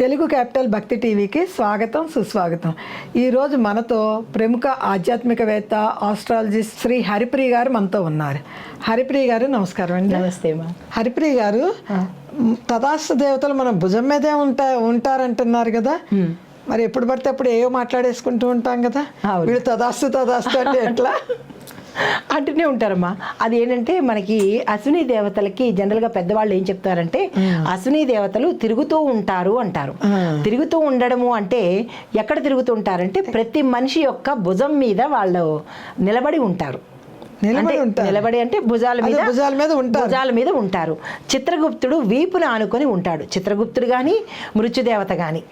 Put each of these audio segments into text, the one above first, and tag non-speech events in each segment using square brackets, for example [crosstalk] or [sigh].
Telugu capital భక్తి టీవీకి స్వాగతం సుస్వాగతం. ఈరోజు మనతో ప్రముఖ ఆధ్యాత్మికవేత్త ఆస్ట్రాలజిస్ట్ శ్రీ హరిప్రియ గారు మనతో ఉన్నారు. హరిప్రియ గారు నమస్కారం అండి. నమస్తే మా. హరిప్రియ గారు మ్, తదాస్తు దేవతలు మన భుజం మీదే ఉంటా ఉంటారంటున్నారు కదా. మరి ఎప్పుడు పడితే అప్పుడు ఏవో మాట్లాడేసుకుంటూ ఉంటాం కదా. వీడు తదాస్తు తదాస్తు అంటే ఎట్లా? [laughs] అంటూనే ఉంటారమ్మా. అది ఏంటంటే మనకి అశ్విని దేవతలకి జనరల్గా పెద్దవాళ్ళు ఏం చెప్తారంటే అశ్విని దేవతలు తిరుగుతూ ఉంటారు అంటారు. తిరుగుతూ ఉండడము అంటే ఎక్కడ తిరుగుతూ ఉంటారంటే ప్రతి మనిషి యొక్క భుజం మీద వాళ్ళు నిలబడి ఉంటారు. నిలబడి అంటే ఉంటారు. నిలబడి అంటే భుజాల మీద భుజాల మీద ఉంటారు. భుజాల మీద ఉంటారు. చిత్రగుప్తుడు వీపున ఆనుకొని ఉంటాడు. చిత్రగుప్తుడు గాని మృత్యుదేవత గాని.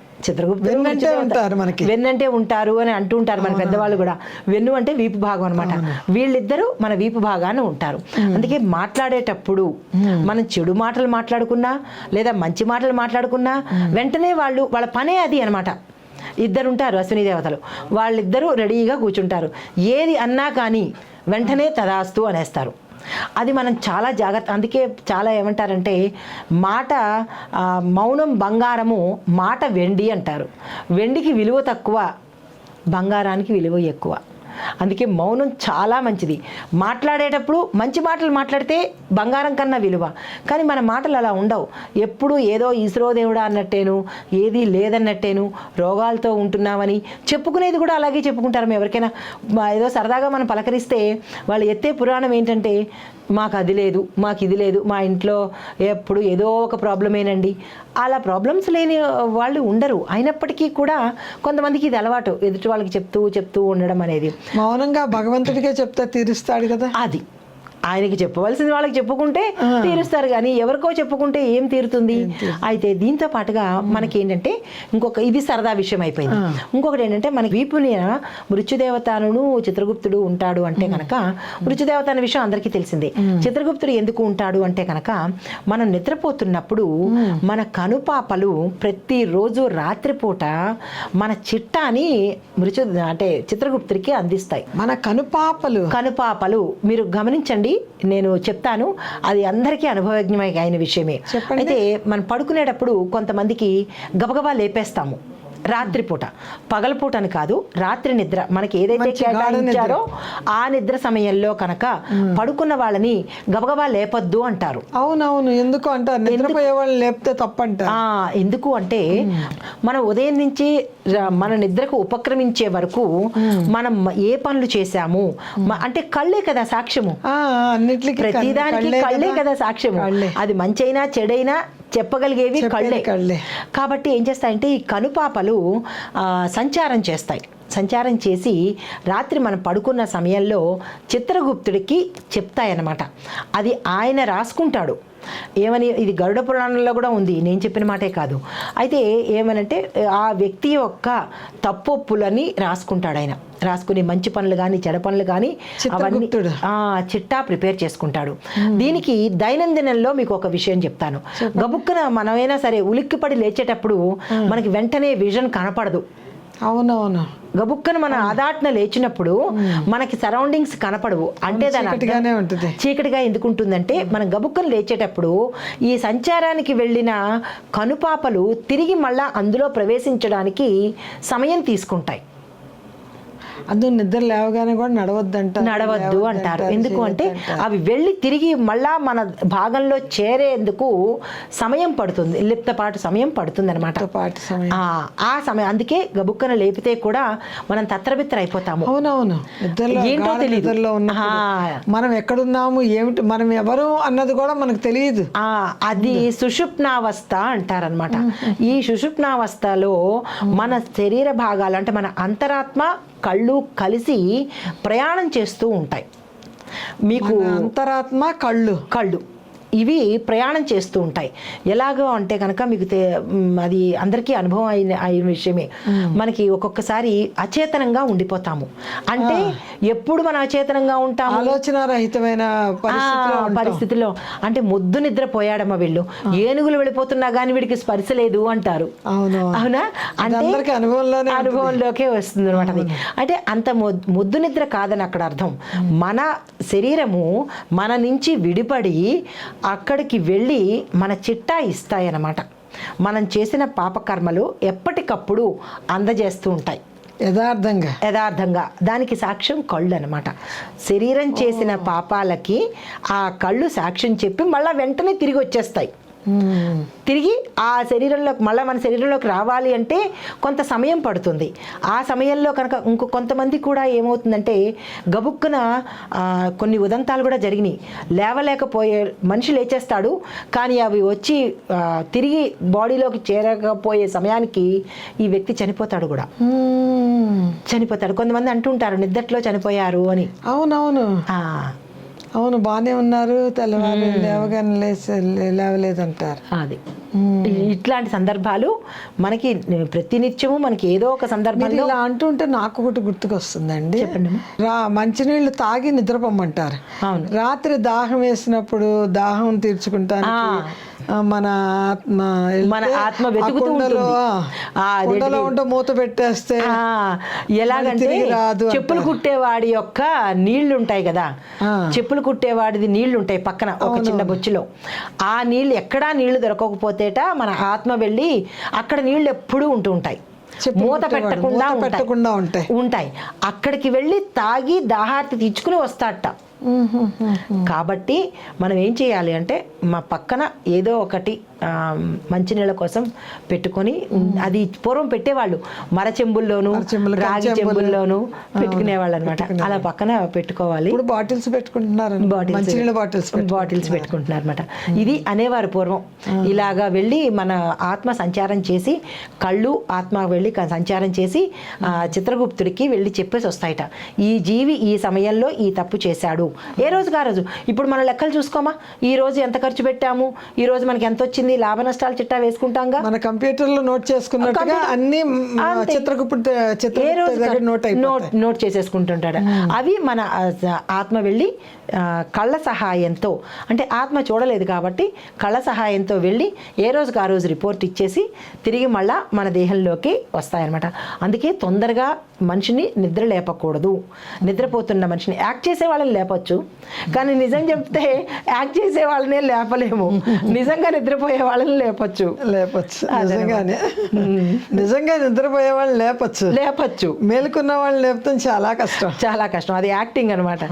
వెన్నంటే మృత్యుదేవత. ఉంటారు మనకి. వెన్నంటే ఉంటారు అని అంటూ ఉంటారు మన పెద్దవాళ్ళు కూడా. వెన్ను అంటే వీపు భాగం అనమాట వీళ్ళిద్దరూ మన వీపు భాగాన ఉంటారు. అందుకే మాట్లాడేటప్పుడు మనం చెడు మాటలు మాట్లాడుకున్నా లేదా మంచి మాటలు మాట్లాడుకున్నా వెంటనే వాళ్ళు వాళ్ళ పనే అది అనమాట ఇద్దరు ఉంటారు అశ్విని దేవతలు. వాళ్ళిద్దరూ రెడీగా కూర్చుంటారు. ఏది అన్నా కానీ వెంటనే తదాస్తు అనేస్తారు. అది మనం చాలా జాగ్రత్త అందుకే చాలా ఏమంటారంటే మాట మౌనం బంగారము మాట వెండి అంటారు. వెండికి విలువ తక్కువ బంగారానికి విలువ ఎక్కువ. అందుకే మౌనం చాలా మంచిది. మాట్లాడేటప్పుడు మంచి మాటలు మాట్లాడితే బంగారం కన్నా విలువ. కానీ మన మాటలు అలా ఉండవు. ఎప్పుడు ఏదో ఇస్రో దేవుడా అన్నట్టేను ఏది లేదన్నట్టేను రోగాలతో ఉంటున్నామని చెప్పుకునేది కూడా అలాగే చెప్పుకుంటారు. ఎవరికైనా ఏదో సరదాగా మనం పలకరిస్తే వాళ్ళు ఎత్తే పురాణం ఏంటంటే మాకు అది లేదు మాకు ఇది లేదు మా ఇంట్లో ఎప్పుడు ఏదో ఒక ప్రాబ్లమేనండి అలా ప్రాబ్లమ్స్ లేని వాళ్ళు ఉండరు. అయినప్పటికీ కూడా కొంతమందికి ఇది అలవాటు. ఎదుటి వాళ్ళకి చెప్తూ చెప్తూ ఉండడం అనేది. మౌనంగా భగవంతుడికే చెప్తే తీరుస్తాడు కదా. అది. ఆయనకి చెప్పవలసింది వాళ్ళకి చెప్పుకుంటే తీరుస్తారు కానీ ఎవరికో చెప్పుకుంటే ఏం తీరుతుంది? అయితే దీంతో పాటుగా మనకి ఏంటంటే ఇంకొక ఇది సరదా విషయం అయిపోయింది. ఇంకొకటి ఏంటంటే మనకి వీపుని మృత్యుదేవతను చిత్రగుప్తుడు ఉంటాడు అంటే కనుక మృత్యుదేవత అనే విషయం అందరికీ తెలిసిందే. చిత్రగుప్తుడు ఎందుకు ఉంటాడు అంటే కనుక మనం నిద్రపోతున్నప్పుడు మన కనుపాపలు ప్రతిరోజు రాత్రిపూట మన చిట్టాని మృత్యు అంటే చిత్రగుప్తుడికి అందిస్తాయి. మన కనుపాపలు. కనుపాపలు మీరు గమనించండి నేను చెప్తాను. అది అందరికీ అనుభవజ్ఞమై అయిన విషయమే. చెప్పండి. అయితే మనం పడుకునేటప్పుడు కొంతమందికి గబగబా లేపేస్తాము. రాత్రిపూట. పగలపూట అని కాదు రాత్రి నిద్ర. మనకి ఏదైతే. కేటాయించారో ఆ నిద్ర సమయంలో కనుక పడుకున్న వాళ్ళని గబగబా లేపొద్దు అంటారు. అవునవును ఎందుకు అంటారు? నిద్రపోయే వాళ్ళని లేపితే తప్పంటారు. ఆ ఎందుకు అంటే మనం ఉదయం నుంచి మన నిద్రకు ఉపక్రమించే వరకు మనం ఏ పనులు చేశాము? అంటే కళ్ళే కదా సాక్ష్యము. ప్రతిదానికి కళ్ళే కదా సాక్ష్యము. అది మంచైనా చెడైనా చెప్పగలిగేవి కళ్ళే కళ్ళే. కాబట్టి ఏం చేస్తాయంటే ఈ కనుపాపలు సంచారం చేస్తాయి సంచారం చేసి రాత్రి మనం పడుకున్న సమయంలో చిత్రగుప్తుడికి చెప్తాయన్నమాట. అది ఆయన రాసుకుంటాడు. ఏమని ఇది గరుడ పురాణంలో కూడా ఉంది నేను చెప్పిన మాటే కాదు. అయితే ఏమనంటే ఆ వ్యక్తి యొక్క తప్పొప్పులని రాసుకుంటాడు ఆయన. రాసుకుని మంచి పనులు కానీ చెడ పనులు కానీ అవన్నీ చిట్టా ప్రిపేర్ చేసుకుంటాడు. దీనికి దైనందినంలో మీకు ఒక విషయం చెప్తాను. గబుక్కున మనమైనా సరే ఉలిక్కిపడి లేచేటప్పుడు మనకి వెంటనే విజన్ కనపడదు. అవునవును. గబుక్కన మన ఆదాట్న లేచినప్పుడు మనకి సరౌండింగ్స్ కనపడవు. అంటే దాని ఉంటుంది. చీకటిగా ఎందుకు ఉంటుందంటే మనం గబుక్కలు లేచేటప్పుడు ఈ సంచారానికి వెళ్ళిన కనుపాపలు తిరిగి మళ్ళా అందులో ప్రవేశించడానికి సమయం తీసుకుంటాయి. అందుకు నిద్ర లేవగానే కూడా నడవద్దంట. నడవద్దు అంటారు. ఎందుకు అంటే అవి వెళ్ళి తిరిగి మళ్ళా మన భాగంలో చేరేందుకు సమయం పడుతుంది. లిప్తపాటు సమయం పడుతుంది అనమాట పాటి ఆ సమయం. అందుకే గబుక్కన లేపితే కూడా మనం తత్రబిత్ర అయిపోతాము. అవునవును. ఏంటో ఆ. మనం ఎక్కడున్నాము ఏమిటి మనం ఎవరు అన్నది కూడా మనకు తెలియదు. ఆ అది సుషుప్నావస్థ అంటారనమాట ఈ సుషుప్నావస్థలో మన శరీర భాగాలు అంటే మన అంతరాత్మ కళ్ళు కలిసి ప్రయాణం చేస్తూ ఉంటాయి. మీకు అంతరాత్మ కళ్ళు. కళ్ళు. ఇవి ప్రయాణం చేస్తూ ఉంటాయి. ఎలాగో అంటే కనుక మీకు అది అందరికీ అనుభవం అయిన అయిన విషయమే. మనకి ఒక్కొక్కసారి అచేతనంగా ఉండిపోతాము. అంటే ఎప్పుడు మనం అచేతనంగా ఉంటాము? ఆలోచన రహితమైన పరిస్థితిలో అంటే ముద్దు నిద్రపోయాడమ్మ వీళ్ళు. ఏనుగులు వెళ్ళిపోతున్నా కానీ వీడికి స్పర్శ లేదు అంటారు. అవును? అవునా అంటే అందరికీ అనుభవంలోనే. అనుభవంలోకే వస్తుంది అనమాట అది అంటే అంత ముద్దు నిద్ర కాదని అక్కడ అర్థం. మన శరీరము మన నుంచి విడిపడి అక్కడికి వెళ్ళి మన చిట్టా ఇస్తాయన్నమాట. మనం చేసిన పాపకర్మలు ఎప్పటికప్పుడు అందజేస్తూ ఉంటాయి. యథార్థంగా. యథార్థంగా. దానికి సాక్ష్యం కళ్ళు అనమాట శరీరం చేసిన పాపాలకి ఆ కళ్ళు సాక్ష్యం చెప్పి మళ్ళీ వెంటనే తిరిగి వచ్చేస్తాయి. తిరిగి ఆ శరీరంలోకి మళ్ళీ మన శరీరంలోకి రావాలి అంటే కొంత సమయం పడుతుంది. ఆ సమయంలో కనుక ఇంకో కొంతమంది కూడా ఏమవుతుందంటే గబుక్కున కొన్ని ఉదంతాలు కూడా జరిగినాయి. లేవలేకపోయే మనిషి లేచేస్తాడు. కానీ అవి వచ్చి తిరిగి బాడీలోకి చేరకపోయే సమయానికి ఈ వ్యక్తి చనిపోతాడు కూడా. చనిపోతాడు. కొంతమంది అంటుంటారు నిద్దట్లో చనిపోయారు అని. అవునవును. అవును బాగానే ఉన్నారు. తెల్లవారు లేవగానే లేచి లేవలేదంటారు. అది. ఇట్లాంటి సందర్భాలు మనకి ప్రతినిత్యము మనకి ఏదో ఒక సందర్భంలో ఇలా అంటుంటే నాకు ఒకటి గుర్తుకొస్తుందండి. రా మంచినీళ్ళు తాగి నిద్రపోమ్మంటారు. అవును. రాత్రి దాహం వేసినప్పుడు దాహం తీర్చుకుంటానికి ఆ, మన ఆత్మ మన ఆత్మ వెతుకుతూ ఉంటుంది. ఉంటే మూత పెట్టేస్తే ఎలాగంటే చెప్పులు కుట్టేవాడి యొక్క నీళ్ళు ఉంటాయి కదా. చెప్పులు కుట్టేవాడిది నీళ్ళు ఉంటాయి పక్కన ఒక చిన్న బొచ్చులో. ఆ నీళ్ళు ఎక్కడా నీళ్ళు దొరకకపోతేట మన ఆత్మ వెళ్ళి అక్కడ నీళ్ళు ఎప్పుడూ ఉంటూ ఉంటాయి. మూత పెట్టకుండా పెట్టకుండా ఉంటాయి. ఉంటాయి. అక్కడికి వెళ్ళి తాగి దాహార్తి తీర్చుకుని వస్తాడట. కాబట్టి మనం ఏం చేయాలి అంటే మా పక్కన ఏదో ఒకటి మంచినీళ్ళ కోసం పెట్టుకొని అది పూర్వం పెట్టేవాళ్ళు. మర చెంబుల్లోను మరచెంబులు, రాగి. చెంబుల్లోను పెట్టుకునేవాళ్ళు అనమాట అలా పక్కన పెట్టుకోవాలి. ఇప్పుడు బాటిల్స్ పెట్టుకుంటున్నారు మంచినీళ్ళ బాటిల్స్ బాటిల్స్ పెట్టుకుంటున్నారు అనమాట ఇది అనేవారు పూర్వం. ఇలాగా వెళ్ళి మన ఆత్మ సంచారం చేసి కళ్ళు ఆత్మ వెళ్ళి సంచారం చేసి చిత్రగుప్తుడికి వెళ్ళి చెప్పేసి వస్తాయట. ఈ జీవి ఈ సమయంలో ఈ తప్పు చేశాడు. ఏ రోజుకి ఆ రోజు? ఇప్పుడు మన లెక్కలు చూసుకోమా? ఈ రోజు ఎంత ఖర్చు పెట్టాము? ఈ రోజు మనకి ఎంత వచ్చింది? లాభ నష్టాల చిట్టా వేసుకుంటాంగా? మన కంప్యూటర్లో నోట్ చేసుకున్నట్టుగా అన్ని. చిత్రగుప్త రోజు దగ్గర నోట్ నోట్ నోట్ చేసేసుకుంటుంటాడు. అవి మన ఆత్మ వెళ్ళి కళ్ళ సహాయంతో అంటే ఆత్మ చూడలేదు కాబట్టి కళ్ళ సహాయంతో వెళ్ళి ఏ రోజుకి ఆ రోజు రిపోర్ట్ ఇచ్చేసి తిరిగి మళ్ళా మన దేహంలోకి వస్తాయన్నమాట. అందుకే తొందరగా మనిషిని నిద్ర లేపకూడదు. నిద్రపోతున్న మనిషిని యాక్ట్ చేసే వాళ్ళని లేపచ్చు. కానీ నిజం చెప్తే యాక్ట్ చేసే వాళ్ళనే లేపలేము. నిజంగా నిద్రపోయే వాళ్ళని లేపచ్చు. లేపచ్చు. నిజంగానే. నిజంగా నిద్రపోయే వాళ్ళు లేపచ్చు. లేపచ్చు. మేలుకున్న వాళ్ళు లేపుతాం చాలా కష్టం. చాలా కష్టం. అది యాక్టింగ్ అనమాట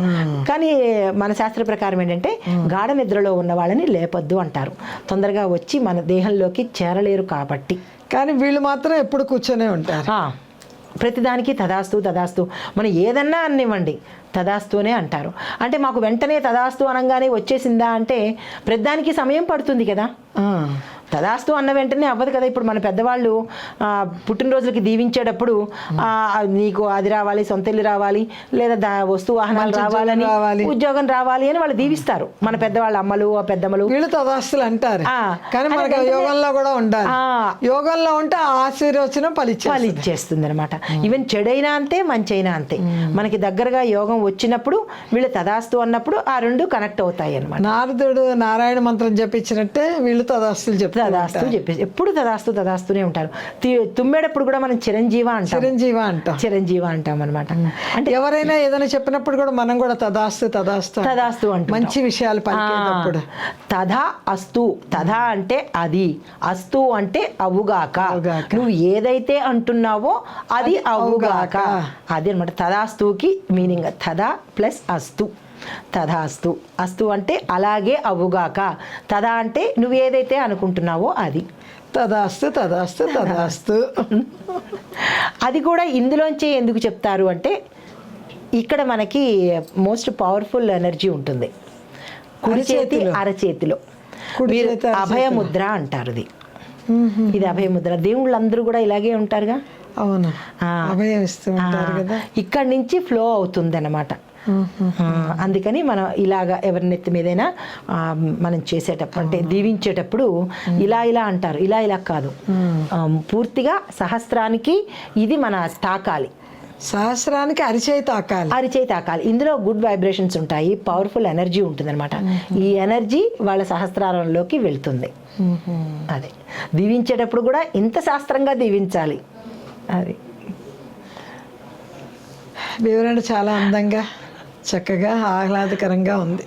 కానీ మన శాస్త్ర ప్రకారం ఏంటంటే గాఢ నిద్రలో ఉన్న వాళ్ళని లేపొద్దు అంటారు. తొందరగా వచ్చి మన దేహంలోకి చేరలేరు కాబట్టి. కానీ వీళ్ళు మాత్రం ఎప్పుడు కూర్చొనే ఉంటారు. ప్రతిదానికి తదాస్తు తదాస్తు. మనం ఏదన్నా అనివ్వండి తదాస్తునే అంటారు. అంటే మాకు వెంటనే తదాస్తు అనగానే వచ్చేసిందా అంటే ప్రతిదానికి సమయం పడుతుంది కదా. తదాస్తు అన్న వెంటనే అవ్వదు కదా. ఇప్పుడు మన పెద్దవాళ్ళు పుట్టినరోజులకి దీవించేటప్పుడు నీకు అది రావాలి సొంత ఇల్లు రావాలి లేదా దా వస్తు వాహనాలు మంచి రావాలని రావాలి. ఉద్యోగం రావాలి అని వాళ్ళు దీవిస్తారు. మన పెద్దవాళ్ళ అమ్మలు ఆ పెద్దమ్మలు. వీళ్ళు తదాస్తులు అంటారు. కానీ మనకి యోగంలో కూడా ఉండాలి. యోగంలో ఉంటే ఆశీర్వచనం ఫలించాలి వాళ్ళు ఇచ్చేస్తుంది అనమాట ఈవెన్ చెడైనా అంతే మంచైనా అంతే. మనకి దగ్గరగా యోగం వచ్చినప్పుడు వీళ్ళు తదాస్తు అన్నప్పుడు ఆ రెండు కనెక్ట్ అవుతాయి అనమాట నారదుడు నారాయణ మంత్రం జపించినట్టే వీళ్ళు తదాస్తులు చెప్తారు తదాస్తు చెప్పేసి ఎప్పుడు తదాస్తు తదాస్తునే ఉంటారు. తుమ్మేటప్పుడు కూడా మనం చిరంజీవ అంటాం. చిరంజీవి అంటాం. చిరంజీవ అంటాం అనమాట అంటే ఎవరైనా ఏదైనా చెప్పినప్పుడు కూడా మనం కూడా తదాస్తు తదాస్తు అంటాం. తదాస్తు అంటుంటాం. మంచి విషయాలు పలికేటప్పుడు. తథా అస్తు తథా అంటే అది అస్తు అంటే అవుగాక. అవుగాక. నువ్వు ఏదైతే అంటున్నావో అది అవుగాక. అది అనమాట తదాస్తుకి మీనింగ్. తదా ప్లస్ అస్తు. తదాస్తు అస్తు. అంటే అలాగే అవుగాక. తదా అంటే నువ్వు ఏదైతే అనుకుంటున్నావో అది. తదాస్తు తదాస్తు తదాస్తు [laughs] అది కూడా ఇందులోంచే ఎందుకు చెప్తారు అంటే ఇక్కడ మనకి మోస్ట్ పవర్ఫుల్ ఎనర్జీ ఉంటుంది. కుడి చేతి అరచేతిలో. మీరు. అభయముద్ర అంటారు ఇది. ఇది అభయముద్ర. దేవుళ్ళందరూ కూడా ఇలాగే ఉంటారుగా? అవును. ఆ. అభయం ఇస్తూ ఉంటారు ఆ, కదా. ఇక్కడి నుంచి ఫ్లో అవుతుంది అనమాట అందుకని మనం ఇలాగా ఎవరి నెత్తి మీదైనా మనం చేసేటప్పుడు అంటే దీవించేటప్పుడు ఇలా ఇలా అంటారు. ఇలా ఇలా కాదు. పూర్తిగా సహస్రానికి ఇది మన తాకాలి. సహస్రానికి అరిచేయి తాకాలి. అరిచేయి తాకాలి. ఇందులో గుడ్ వైబ్రేషన్స్ ఉంటాయి పవర్ఫుల్ ఎనర్జీ ఉంటుందన్నమాట. ఈ ఎనర్జీ వాళ్ళ సహస్రారంలోకి వెళ్తుంది. అదే. దీవించేటప్పుడు కూడా ఇంత శాస్త్రంగా దీవించాలి. అది. వివరణ చాలా అందంగా చక్కగా ఆహ్లాదకరంగా ఉంది.